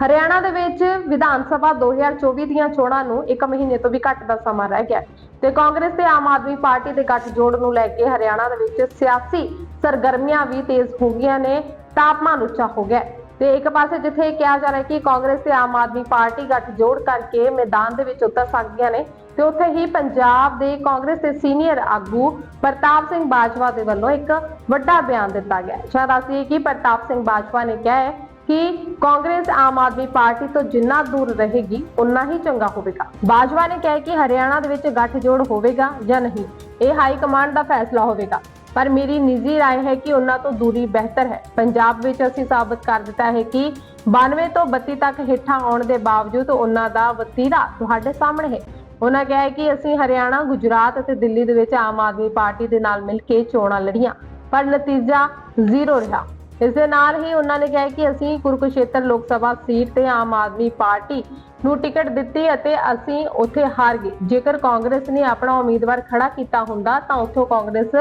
ਹਰਿਆਣਾ ਦੇ ਵਿੱਚ ਵਿਧਾਨ ਸਭਾ 2024 ਦੀਆਂ ਚੋਣਾਂ ਨੂੰ 1 ਮਹੀਨੇ ਤੋਂ ਵੀ ਘੱਟ ਦਾ ਸਮਾਂ ਰਹਿ ਗਿਆ ਤੇ ਕਾਂਗਰਸ ਤੇ ਆਮ ਆਦਮੀ ਪਾਰਟੀ ਦੇ ਗੱਠਜੋੜ ਨੂੰ ਲੈ ਕੇ ਹਰਿਆਣਾ ਦੇ ਵਿੱਚ ਸਿਆਸੀ ਸਰਗਰਮੀਆਂ ਵੀ ਤੇਜ਼ ਹੋ ਗਈਆਂ ਨੇ, ਤਾਪਮਾਨ ਉੱਚਾ ਹੋ ਗਿਆ ਤੇ ਇੱਕ ਪਾਸੇ ਜਿੱਥੇ ਕਿਹਾ ਜਾ ਰਿਹਾ ਕਿ ਕਾਂਗਰਸ ਤੇ ਆਮ ਆਦਮੀ ਪਾਰਟੀ ਗੱਠਜੋੜ ਕਰਕੇ ਮੈਦਾਨ ਦੇ ਵਿੱਚ ਉਤਰ ਸਕਦੀਆਂ ਨੇ, ਤੇ ਉੱਥੇ ਹੀ ਪੰਜਾਬ ਦੇ ਕਾਂਗਰਸ ਦੇ ਸੀਨੀਅਰ ਆਗੂ ਪ੍ਰਤਾਪ ਸਿੰਘ ਬਾਜਵਾ ਦੇ ਵੱਲੋਂ ਇੱਕ ਵੱਡਾ ਬਿਆਨ ਦਿੱਤਾ ਗਿਆ ਹੈ। ਸ਼ਾਇਦ ਅਸੀਂ ਕਿ ਪ੍ਰਤਾਪ ਸਿੰਘ ਬਾਜਵਾ ਨੇ ਕਿਹਾ ਹੈ ਕਿ ਕਾਂਗਰਸ ਆਮ ਆਦਮੀ ਪਾਰਟੀ ਤੋਂ ਜਿੰਨਾ ਦੂਰ ਰਹੇਗੀ ਉਨਾ ਹੀ ਚੰਗਾ ਹੋਵੇਗਾ ਬਾਜਵਾ ਨੇ ਕਿਹਾ ਹੈ ਕਿ ਹਰਿਆਣਾ ਦੇ ਵਿੱਚ ਗੱਠਜੋੜ ਹੋਵੇਗਾ ਜਾਂ ਨਹੀਂ ਇਹ ਹਾਈ ਕਮਾਂਡ ਦਾ ਫੈਸਲਾ ਹੋਵੇਗਾ ਪਰ ਮੇਰੀ ਨਿੱਜੀ رائے ਹੈ ਕਿ ਉਹਨਾਂ ਤੋਂ ਦੂਰੀ ਬਿਹਤਰ ਹੈ ਪੰਜਾਬ ਵਿੱਚ ਅਸੀਂ ਸਾਬਤ ਕਰ ਦਿੱਤਾ ਹੈ ਕਿ 92 ਤੋਂ 32 ਤੱਕ ਹੇਠਾਂ ਆਉਣ ਦੇ ਬਾਵਜੂਦ ਉਹਨਾਂ ਦਾ ਵਤੀਰਾ ਤੁਹਾਡੇ ਸਾਹਮਣੇ ਹੈ ਉਹਨਾਂ ਕਿਹਾ ਹੈ ਕਿ ਅਸੀਂ ਹਰਿਆਣਾ ਗੁਜਰਾਤ ਅਤੇ ਦਿੱਲੀ ਦੇ ਵਿੱਚ ਆਮ ਆਦਮੀ ਪਾਰਟੀ ਦੇ ਨਾਲ ਮਿਲ ਕੇ ਚੋਣਾਂ ਲੜੀਆਂ ਪਰ ਨਤੀਜਾ ਜ਼ੀਰੋ ਰਿਹਾ ਇਸ ਦੇ ਨਾਲ ਹੀ ਉਹਨਾਂ ਨੇ ਕਿਹਾ ਕਿ ਅਸੀਂ ਕੁਰੂਕਸ਼ੇਤਰ ਲੋਕ ਸਭਾ ਸੀਟ ਤੇ ਆਮ ਆਦਮੀ ਪਾਰਟੀ ਨੂੰ ਟਿਕਟ ਦਿੱਤੀ ਅਤੇ ਅਸੀਂ ਉੱਥੇ ਹਾਰ ਗਏ। ਜੇਕਰ ਕਾਂਗਰਸ ਨੇ ਆਪਣਾ ਉਮੀਦਵਾਰ ਖੜਾ ਕੀਤਾ ਹੁੰਦਾ ਤਾਂ ਉੱਥੋਂ ਕਾਂਗਰਸ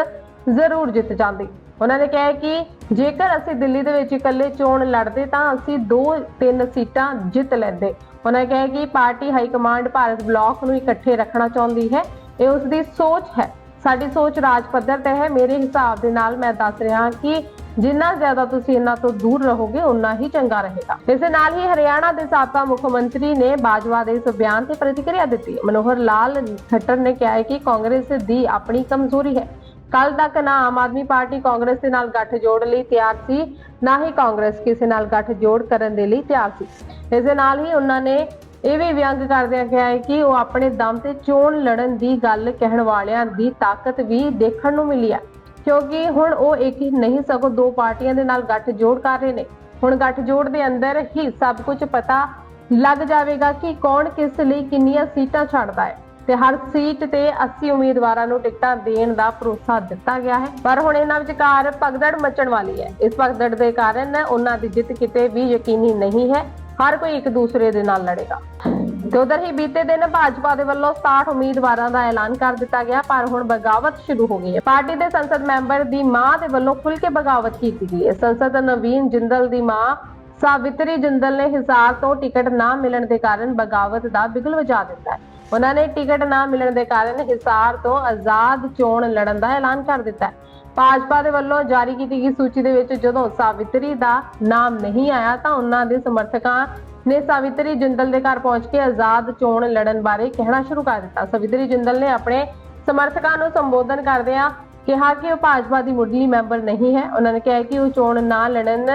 ਜ਼ਰੂਰ ਜਿੱਤ ਜਾਂਦੀ। ਉਹਨਾਂ ਨੇ ਕਿਹਾ ਕਿ ਜੇਕਰ ਅਸੀਂ ਦਿੱਲੀ ਦੇ ਵਿੱਚ ਇਕੱਲੇ ਚੋਣ ਲੜਦੇ ਤਾਂ ਅਸੀਂ 2-3 ਸੀਟਾਂ ਜਿੱਤ ਲੈਂਦੇ। ਉਹਨਾਂ ਨੇ ਕਿਹਾ ਕਿ party high command Bharat bloc ਨੂੰ ਇਕੱਠੇ ਰੱਖਣਾ ਚਾਹੁੰਦੀ ਹੈ। ਇਹ ਉਸ ਦੀ ਸੋਚ ਹੈ। ਸਾਡੀ ਸੋਚ ਰਾਜ ਪੱਧਰ ਤੇ ਹੈ। ਮੇਰੇ ਹਿਸਾਬ ਦੇ ਨਾਲ ਮੈਂ ਦੱਸ ਰਿਹਾ ਕਿ ਜਿੰਨਾ ਜ਼ਿਆਦਾ ਤੁਸੀਂ ਇਹਨਾਂ ਤੋਂ ਦੂਰ ਰਹੋਗੇ ਉਨਾ ਹੀ ਚੰਗਾ ਰਹੇਗਾ। ਇਸ ਦੇ ਨਾਲ ਹੀ ਹਰਿਆਣਾ ਦੇ ਸਾਬਕਾ ਮੁੱਖ ਮੰਤਰੀ ਨੇ ਬਾਜਵਾ ਦੇ ਇਸ ਬਿਆਨ ਤੇ ਪ੍ਰਤੀਕਿਰਿਆ ਦਿੱਤੀ। ਮਨੋਹਰ ਲਾਲ ਖੱਟਰ ਨੇ ਕਿਹਾ ਹੈ ਕਿ ਕਾਂਗਰਸ ਦੀ ਆਪਣੀ ਕਮਜ਼ੋਰੀ ਹੈ। ਕੱਲ ਤੱਕ ਨਾ ਆਮ ਆਦਮੀ ਪਾਰਟੀ ਕਾਂਗਰਸ ਦੇ ਨਾਲ ਗੱਠਜੋੜ ਲਈ ਤਿਆਰ ਸੀ, ਨਾ ਹੀ ਕਾਂਗਰਸ ਕਿਸੇ ਨਾਲ ਗੱਠਜੋੜ ਕਰਨ ਦੇ ਲਈ ਤਿਆਰ ਸੀ। ਇਸ ਦੇ ਨਾਲ ਹੀ ਉਹਨਾਂ ਨੇ ਇਹ ਵੀ ਵਿਅੰਗ ਕਰਦਿਆਂ ਕਿਹਾ ਹੈ ਕਿ ਉਹ ਆਪਣੇ ਦਮ ਤੇ ਚੋਣ ਲੜਨ ਦੀ ਗੱਲ ਕਹਿਣ ਵਾਲਿਆਂ ਦੀ ਤਾਕਤ ਵੀ ਦੇਖਣ ਨੂੰ ਮਿਲੀ ਹੈ। ਕਿਉਂਕਿ ਹੁਣ ਉਹ ਇੱਕ ਹੀ ਨਹੀਂ, ਸਗੋਂ ਦੋ ਪਾਰਟੀਆਂ ਦੇ ਨਾਲ ਗੱਠਜੋੜ ਕਰ ਰਹੇ ਨੇ। ਹੁਣ ਗੱਠਜੋੜ ਦੇ ਅੰਦਰ ਹੀ ਸਭ ਕੁਝ ਪਤਾ ਲੱਗ ਜਾਵੇਗਾ ਕਿ ਕੌਣ ਕਿਸ ਲਈ ਕਿੰਨੀਆਂ ਸੀਟਾਂ ਛੱਡਦਾ ਹੈ। ਤੇ ਹਰ ਸੀਟ ਤੇ 80 ਉਮੀਦਵਾਰਾਂ ਨੂੰ ਟਿਕਟਾਂ ਦੇਣ ਦਾ ਭਰੋਸਾ ਦਿੱਤਾ ਗਿਆ ਹੈ। ਪਰ ਹੁਣ ਇਹਨਾਂ ਵਿਚਕਾਰ ਭਗਦੜ ਮਚਣ ਵਾਲੀ ਹੈ। ਇਸ ਭਗਦੜ ਦੇ ਕਾਰਨ ਉਹਨਾਂ ਦੀ ਜਿੱਤ ਕਿਤੇ ਵੀ ਯਕੀਨੀ ਨਹੀਂ ਹੈ। ਹਰ ਕੋਈ ਇੱਕ ਦੂਸਰੇ ਦੇ ਨਾਲ ਲੜੇਗਾ। ਤੇ ਉਧਰ ਹੀ ਬੀਤੇ ਦਿਨ ਭਾਜਪਾ ਦੇ ਵੱਲੋਂ 67 ਉਮੀਦਵਾਰਾਂ ਦਾ ਐਲਾਨ ਕਰ ਦਿੱਤਾ ਗਿਆ, ਪਰ ਹੁਣ ਬਗਾਵਤ ਸ਼ੁਰੂ ਹੋ ਗਈ ਹੈ। ਪਾਰਟੀ ਦੇ ਸੰਸਦ ਮੈਂਬਰ ਦੀ ਮਾਂ ਦੇ ਵੱਲੋਂ ਖੁੱਲ ਕੇ ਬਗਾਵਤ ਕੀਤੀ ਗਈ ਹੈ। ਸੰਸਦ ਨਵੀਨ ਜਿੰਦਲ ਦੀ ਮਾਂ ਸਾਵਿਤਰੀ ਜਿੰਦਲ ਨੇ ਹਿਸਾਰ ਤੋਂ ਟਿਕਟ ਨਾ ਮਿਲਣ ਦੇ ਕਾਰਨ ਬਗਾਵਤ ਦਾ ਬਿਗਲ ਵਜਾ ਦਿੱਤਾ ਹੈ। ਉਹਨਾਂ ਨੇ ਟਿਕਟ ਨਾ ਮਿਲਣ ਦੇ ਕਾਰਨ ਹਿਸਾਰ ਤੋਂ ਆਜ਼ਾਦ ਚੋਣ ਲੜਨ ਦਾ ਐਲਾਨ ਕਰ ਦਿੱਤਾ ਹੈ। ਭਾਜਪਾ ਦੇ ਵੱਲੋਂ ਜਾਰੀ ਕੀਤੀ ਗਈ ਸੂਚੀ ਦੇ ਵਿੱਚ ਜਦੋਂ ਸਾਵਿਤਰੀ ਦਾ ਨਾਮ ਨਹੀਂ ਆਇਆ ਤਾਂ ਉਹਨਾਂ ਦੇ ਸਮਰਥਕਾਂ ਨੇ ਸਾਵਿਤਰੀ ਜਿੰਦਲ ਦੇ ਘਰ ਪਹੁੰਚ ਕੇ ਆਜ਼ਾਦ ਚੋਣ ਲੜਨ ਬਾਰੇ ਕਹਿਣਾ ਸ਼ੁਰੂ ਕਰ ਦਿੱਤਾ। ਸਾਵਿਤਰੀ ਜਿੰਦਲ ਨੇ ਆਪਣੇ ਸਮਰਥਕਾਂ ਨੂੰ ਸੰਬੋਧਨ ਕਰਦਿਆਂ ਕਿਹਾ ਕਿ ਉਹ ਭਾਜਪਾ ਦੀ ਮੁੱਢਲੀ ਮੈਂਬਰ ਨਹੀਂ ਹੈ। ਉਹਨਾਂ ਨੇ ਕਿਹਾ ਕਿ ਉਹ ਚੋਣ ਨਾ ਲੜਨ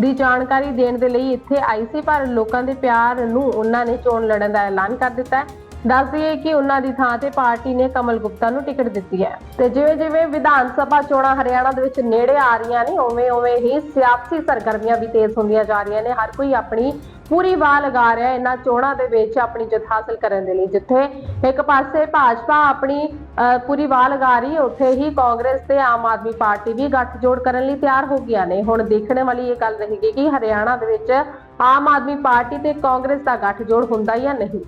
ਦੀ ਜਾਣਕਾਰੀ ਦੇਣ ਦੇ ਲਈ ਇੱਥੇ ਆਈ ਸੀ, ਪਰ ਲੋਕਾਂ ਦੇ ਪਿਆਰ ਨੂੰ ਉਹਨਾਂ ਨੇ ਚੋਣ ਲੜਨ ਦਾ ਐਲਾਨ ਕਰ ਦਿੱਤਾ ਹੈ। ਦੱਸ ਦਈਏ ਕਿ ਉਹਨਾਂ ਦੀ ਥਾਂ ਤੇ ਪਾਰਟੀ ਨੇ ਕਮਲ ਗੁਪਤਾ ਨੂੰ ਟਿਕਟ ਦਿੱਤੀ ਹੈ। ਤੇ ਜਿਵੇਂ ਜਿਵੇਂ ਵਿਧਾਨ ਸਭਾ ਚੋਣਾਂ ਹਰਿਆਣਾ ਦੇ ਵਿੱਚ ਨੇੜੇ ਆ ਰਹੀਆਂ ਨੇ ਉਵੇਂ ਉਵੇਂ ਹੀ ਸਿਆਸੀ ਸਰਗਰਮੀਆਂ ਵੀ ਤੇਜ਼ ਹੁੰਦੀਆਂ ਜਾ ਰਹੀਆਂ ਨੇ। ਹਰ ਕੋਈ ਆਪਣੀ ਪੂਰੀ ਵਾਹ ਲਗਾ ਰਿਹਾ ਇਹਨਾਂ ਚੋਣਾਂ ਦੇ ਵਿੱਚ ਆਪਣੀ ਜਿੱਤ ਹਾਸਲ ਕਰਨ ਦੇ ਲਈ ਜਿੱਥੇ ਇੱਕ ਪਾਸੇ ਭਾਜਪਾ ਆਪਣੀ ਅਹ, ਪੂਰੀ ਵਾਹ ਲਗਾ ਰਹੀ ਹੈ ਉੱਥੇ ਹੀ ਕਾਂਗਰਸ ਤੇ ਆਮ ਆਦਮੀ ਪਾਰਟੀ ਵੀ ਗੱਠਜੋੜ ਕਰਨ ਲਈ ਤਿਆਰ ਹੋ ਗਈਆਂ ਨੇ। ਹੁਣ ਦੇਖਣ ਵਾਲੀ ਇਹ ਗੱਲ ਰਹੇਗੀ ਕਿ ਹਰਿਆਣਾ ਦੇ ਵਿੱਚ ਆਮ ਆਦਮੀ ਪਾਰਟੀ ਤੇ ਕਾਂਗਰਸ ਦਾ ਗੱਠਜੋੜ ਹੁੰਦਾ ਜਾਂ ਨਹੀਂ।